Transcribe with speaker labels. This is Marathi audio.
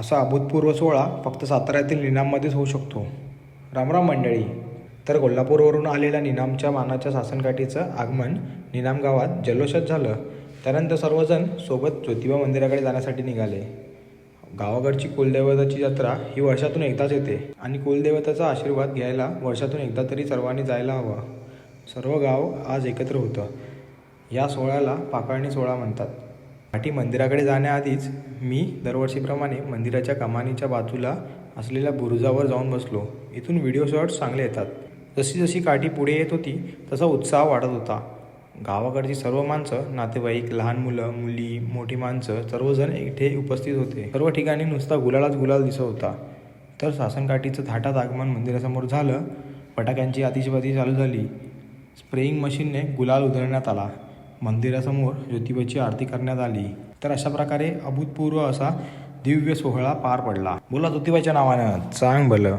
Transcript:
Speaker 1: असा अभूतपूर्व सोहळा फक्त साताऱ्यातील निनाममध्येच होऊ शकतो. रामराम मंडळी तर कोल्हापूरवरून आलेल्या निनामच्या मानाच्या सासनकाठीचं आगमन निनाम गावात जल्लोषात झालं. त्यानंतर सर्वजण सोबत ज्योतिबा मंदिराकडे जाण्यासाठी निघाले. गावाकडची कुलदैवताची जत्रा ही वर्षातून एकदाच येते आणि कुलदैवताचा आशीर्वाद घ्यायला वर्षातून एकदा तरी सर्वांनी जायला हवं. सर्व गाव आज एकत्र होतं. या सोहळ्याला पाकळणी सोहळा म्हणतात. पाठी मंदिराकडे जाण्याआधीच मी दरवर्षीप्रमाणे मंदिराच्या कमानीच्या बाजूला असलेल्या बुरुजावर जाऊन बसलो. इथून व्हिडिओ शॉट्स चांगले येतात. जशी जशी काठी पुढे येत होती तसा उत्साह वाढत होता. गावाकडची सर्व माणसं नातेवाईक लहान मुलं मुली मोठी माणसं सर्वजण इथे उपस्थित होते. सर्व ठिकाणी नुसता गुलालाच गुलाल दिसत होता. तर सासनकाठीचं थाटात आगमन मंदिरासमोर झालं फटाक्यांची आतिषबाजी चालू झाली. स्प्रेईंग मशीनने गुलाल उधळण्यात आला. मंदिरासमोर ज्योतिबाची आरती करण्यात आली. तर अशा प्रकारे अभूतपूर्व असा दिव्य सोहळा पार पडला. बोला ज्योतिबाच्या नावानं. चांग भलं.